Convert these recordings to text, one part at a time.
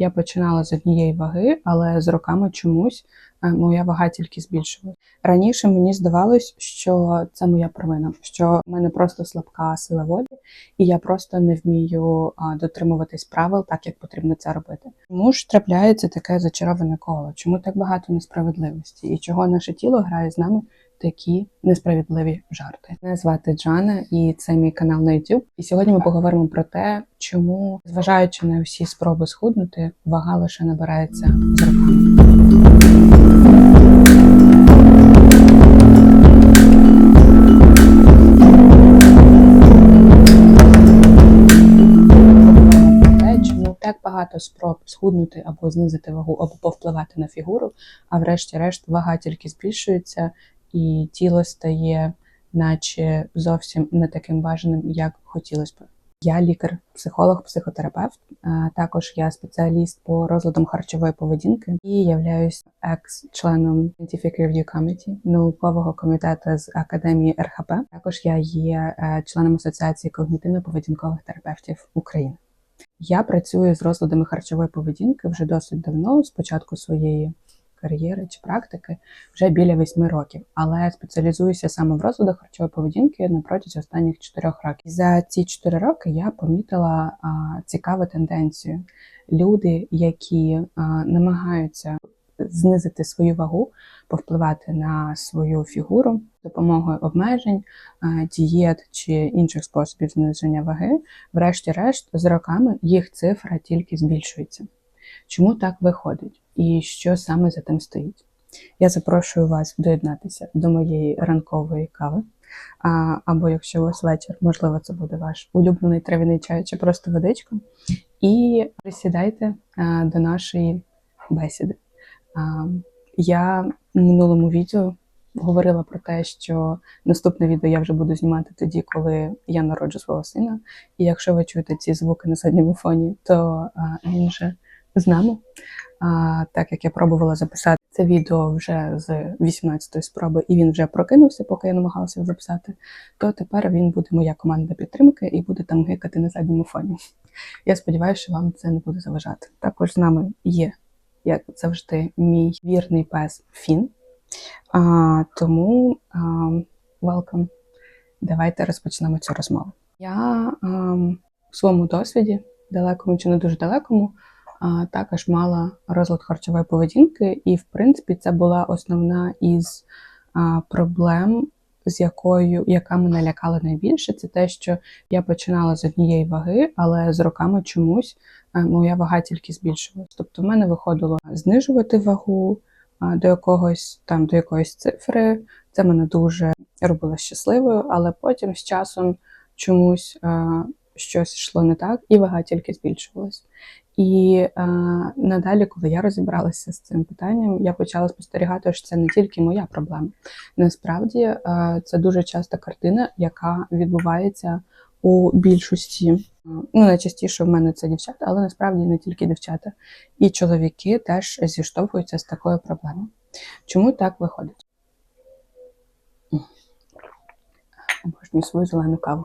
Я починала з однієї ваги, але з роками чомусь е, моя вага тільки збільшилась. Раніше мені здавалось, що це моя провина, що в мене просто слабка сила волі, і я просто не вмію дотримуватись правил так, як потрібно це робити. Чому ж трапляється таке зачароване коло? Чому так багато несправедливості? І чого наше тіло грає з нами такі несправедливі жарти? Мене звати Джана, і це мій канал на YouTube. І сьогодні ми поговоримо про те, чому, зважаючи на всі спроби схуднути, вага лише набирається з роками. Багато спроб схуднути або знизити вагу, або повпливати на фігуру, а врешті-решт вага тільки збільшується, і тіло стає, наче зовсім не таким бажаним, як хотілося б. Я лікар, психолог, психотерапевт. а Також я спеціаліст по розладам харчової поведінки і являюсь екс-членом Scientific Review Committee, наукового комітету з академії РХП. Також я є е, членом Асоціації когнітивно-поведінкових терапевтів України. Я працюю з розладами харчової поведінки вже досить давно, з початку своєї кар'єри чи практики, вже біля восьми років, але спеціалізуюся саме в розладах харчової поведінки на протязі останніх чотирьох років. За ці чотири роки я помітила а, цікаву тенденцію. Люди, які а, намагаються знизити свою вагу, повпливати на свою фігуру допомогою обмежень, дієт чи інших способів зниження ваги, врешті-решт, з роками їх цифра тільки збільшується. Чому так виходить? І що саме за тим стоїть? Я запрошую вас доєднатися до моєї ранкової кави. А, або якщо у вас вечір, можливо, це буде ваш улюблений трав'яний чай чи просто водичка. І присідайте а, до нашої бесіди. А, я в минулому відео говорила про те, що наступне відео я вже буду знімати тоді, коли я народжу свого сина. І якщо ви чуєте ці звуки на задньому фоні, то а, він вже з нами. А, так як я пробувала записати це відео вже з 18-ї спроби, і він вже прокинувся, поки я намагалася записати, то тепер він буде моя команда підтримки і буде там гикати на задньому фоні. Я сподіваюся, що вам це не буде заважати. Також з нами є, як завжди, мій вірний пес Фін. А, тому а, welcome. Давайте розпочнемо цю розмову. Я а, в своєму досвіді, далекому чи не дуже далекому, також мала розлад харчової поведінки, і, в принципі, це була основна із проблем, з якою яка мене лякала найбільше, це те, що я починала з однієї ваги, але з роками чомусь моя вага тільки збільшувалась. Тобто, в мене виходило знижувати вагу до якогось там до якоїсь цифри. Це мене дуже робило щасливою, але потім з часом чомусь щось йшло не так, і вага тільки збільшувалась. І е, надалі, коли я розібралася з цим питанням, я почала спостерігати, що це не тільки моя проблема. Насправді е, це дуже часта картина, яка відбувається у більшості. Ну, найчастіше в мене це дівчата, але насправді не тільки дівчата. І чоловіки теж зіштовхуються з такою проблемою. Чому так виходить? Обожнюю свою зелену каву.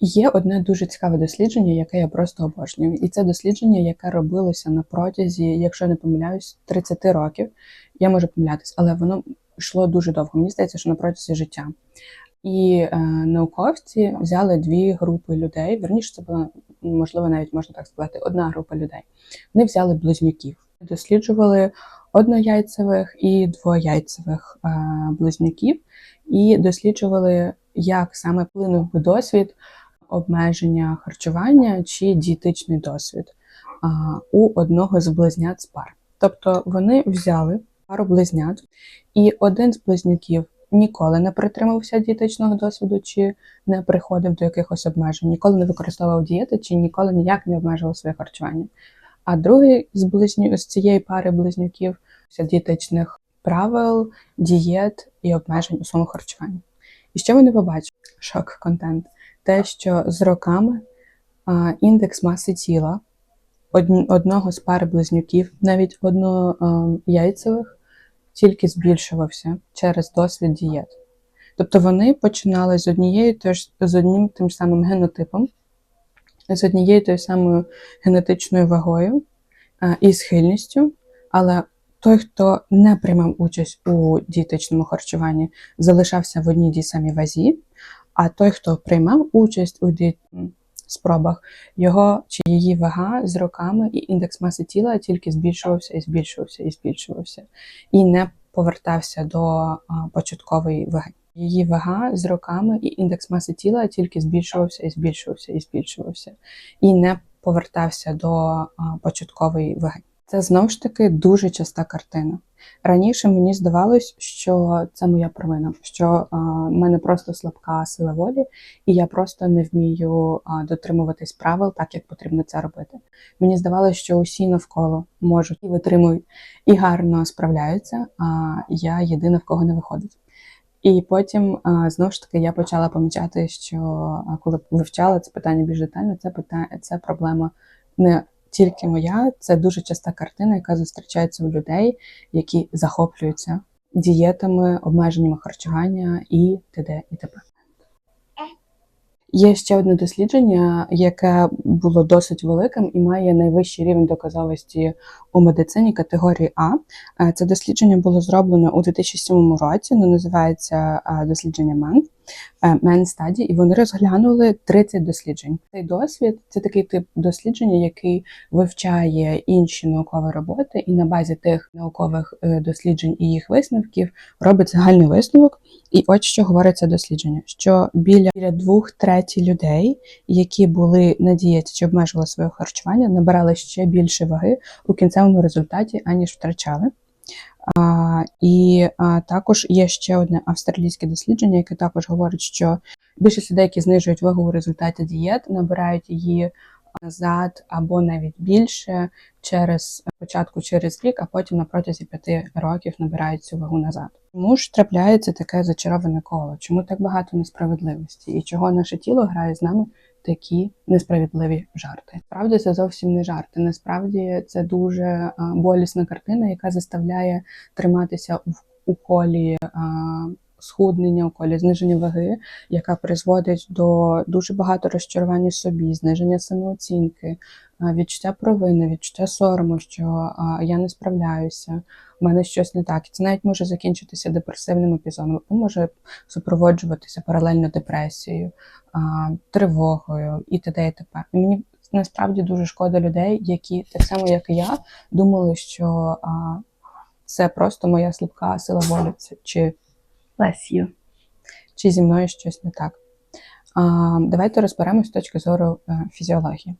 Є одне дуже цікаве дослідження, яке я просто обожнюю. І це дослідження, яке робилося на протязі, якщо не помиляюсь, 30 років. Я можу помилятись, але воно йшло дуже довго. Мені здається, що на протязі життя. І е, науковці взяли дві групи людей. Верніше, це була, можливо, навіть можна так сказати, одна група людей. Вони взяли близнюків, досліджували однояйцевих і двояйцевих е, близнюків, і досліджували, як саме вплинув би досвід обмеження харчування чи дієтичний досвід у одного з близнят з пар. Тобто вони взяли пару близнят, і один з близнюків ніколи не притримався дієтичного досвіду, чи не приходив до якихось обмежень, ніколи не використовував дієти, чи ніколи ніяк не обмежував своє харчування. А другий з близню з цієї пари близнюків дієтичних правил, дієт і обмежень у своєму харчуванні. І що вони побачили? Шок контент те, що з роками а, індекс маси тіла одного з пари близнюків, навіть однояйцевих, тільки збільшувався через досвід дієт. Тобто вони починали з однією тож, з одним тим самим генотипом, з однією тою самою генетичною вагою, е, і схильністю, але той, хто не приймав участь у дієтичному харчуванні, залишався в одній тій самій вазі, а той, хто приймав участь у спробах, його чи її вага з роками і індекс маси тіла тільки збільшувався і збільшувався і збільшувався, і не повертався до початкової ваги. Її вага з роками і індекс маси тіла тільки збільшувався і збільшувався і збільшувався, і не повертався до початкової ваги. Це знову ж таки дуже часта картина. Раніше мені здавалось, що це моя провина, що в мене просто слабка сила волі, і я просто не вмію а, дотримуватись правил так, як потрібно це робити. Мені здавалося, що усі навколо можуть і витримують і гарно справляються, а я єдина, в кого не виходить. І потім знову ж таки я почала помічати, що коли вивчала це питання більш детально, це питання, це проблема не тільки моя, це дуже часта картина, яка зустрічається у людей, які захоплюються дієтами, обмеженнями харчування і т.д. і т.п. Є ще одне дослідження, яке було досить великим і має найвищий рівень доказовості у медицині категорії А. Е, Це дослідження було зроблено у 2007 році. Воно називається е, дослідження МЕН. Мен Study, і вони розглянули 30 досліджень. Цей досвід це такий тип дослідження, який вивчає інші наукові роботи, і на базі тих наукових е, досліджень і їх висновків робить загальний висновок. І от що говорить це дослідження: що біля біля двох треті людей, які були на дієті чи обмежували своє харчування, набирали ще більше ваги у кінцевому результаті, аніж втрачали. А, і а, також є ще одне австралійське дослідження, яке також говорить, що більшість людей, які знижують вагу у результаті дієт, набирають її назад або навіть більше через спочатку через рік, а потім на протязі п'яти років набирають цю вагу назад. Чому ж трапляється таке зачароване коло? Чому так багато несправедливості? І чого наше тіло грає з нами такі несправедливі жарти? Справді це зовсім не жарти. Насправді це дуже болісна картина, яка заставляє триматися у колі. Схуднення у колі зниження ваги, яка призводить до дуже багато розчарування собі, зниження самооцінки, відчуття провини, відчуття сорому, що а, я не справляюся, у мене щось не так. І це навіть може закінчитися депресивним епізодом, або може супроводжуватися паралельно депресією, а, тривогою і т.д. і т.п. І мені насправді дуже шкода людей, які так само, як і я, думали, що це просто моя слабка сила волі, чи bless you, чи зі мною щось не так. Давайте розберемось з точки зору е, фізіології.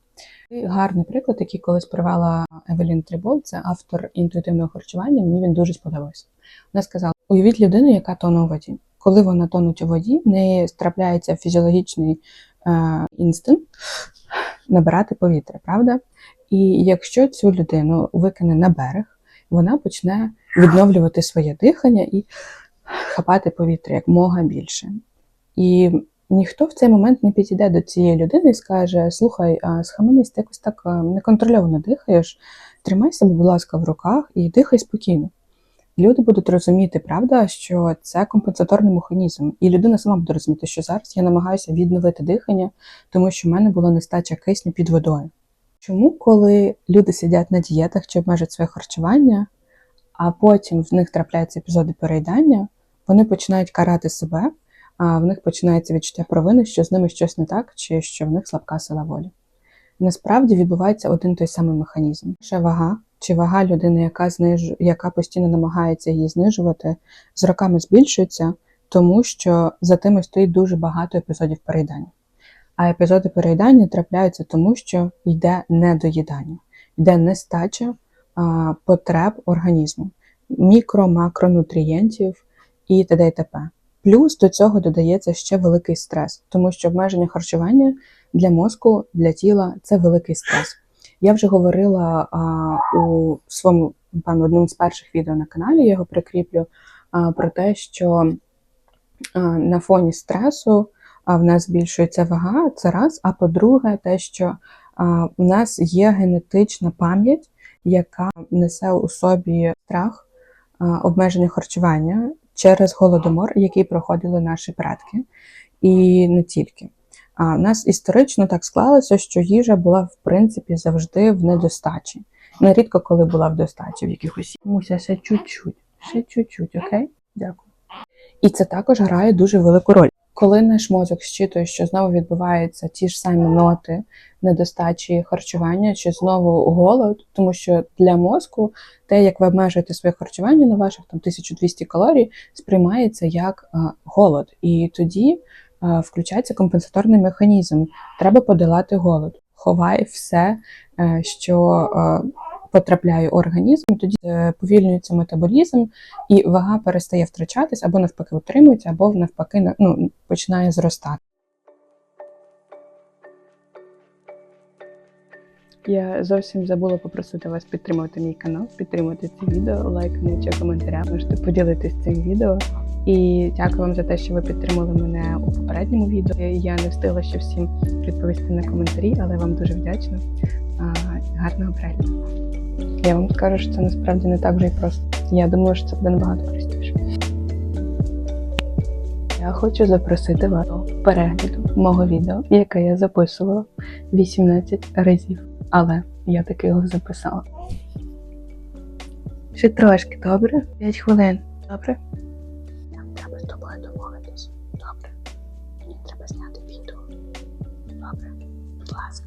Гарний приклад, який колись привела Евелін Трибол, це автор інтуїтивного харчування. Мені він дуже сподобався. Вона сказала: уявіть людину, яка тоне у воді. Коли вона тонуть у воді, в неї трапляється фізіологічний е, інстинкт набирати повітря, правда? І якщо цю людину викине на берег, вона почне відновлювати своє дихання і хапати повітря як мога більше. І ніхто в цей момент не підійде до цієї людини і скаже: слухай, а схаменись, ти якось так а, неконтрольовано дихаєш, тримай себе, будь ласка, в руках і дихай спокійно. Люди будуть розуміти, правда, що це компенсаторний механізм, і людина сама буде розуміти, що зараз я намагаюся відновити дихання, тому що в мене була нестача кисню під водою. Чому, коли люди сидять на дієтах чи обмежують своє харчування, а потім в них трапляються епізоди переїдання, вони починають карати себе, а в них починається відчуття провини, що з ними щось не так, чи що в них слабка сила волі. Насправді відбувається один той самий механізм. Ще вага чи вага людини, яка зниж... яка постійно намагається її знижувати, з роками збільшується, тому що за тими стоїть дуже багато епізодів переїдання. А епізоди переїдання трапляються тому, що йде недоїдання, йде нестача а, потреб організму, мікро-макронутрієнтів і т.д. і т.п. Плюс до цього додається ще великий стрес, тому що обмеження харчування для мозку, для тіла це великий стрес. Я вже говорила а, у своєму певно, одному з перших відео на каналі, я його прикріплю, а, про те, що а, на фоні стресу а, в нас збільшується вага, це раз. А по-друге, те, що а, у нас є генетична пам'ять, яка несе у собі страх обмеження харчування через голодомор, який проходили наші предки, і не тільки. А в нас історично так склалося, що їжа була в принципі завжди в недостачі. Нерідко, коли була в достачі в якихось. Муся, ще чуть-чуть, ще чуть-чуть, окей? Дякую. І це також грає дуже велику роль. Коли наш мозок щитує, що знову відбуваються ті ж самі ноти недостачі харчування чи знову голод, тому що для мозку те, як ви обмежуєте своє харчування на ваших там 1200 калорій, сприймається як е, голод. І тоді е, включається компенсаторний механізм. Треба подолати голод. Ховай все, е, що е, потрапляє організм, тоді е, повільнюється метаболізм, і вага перестає втрачатись, або навпаки утримується, або навпаки ну, починає зростати. Я зовсім забула попросити вас підтримати мій канал, підтримати це відео, лайками чи коментарями. Можете поділитись цим відео. І дякую вам за те, що ви підтримали мене у попередньому відео. Я не встигла ще всім відповісти на коментарі, але вам дуже вдячна. Гарного перегляду. Я вам скажу, що це насправді не так вже і просто. Я думала, що це буде набагато простіше. Я хочу запросити вас до перегляду мого відео, яке я записувала 18 разів. Але я таки його записала. Ще трошки, добре? 5 хвилин. Добре? Нам треба з тобою домовитись. Добре. Мені треба зняти відео. Добре. Будь ласка.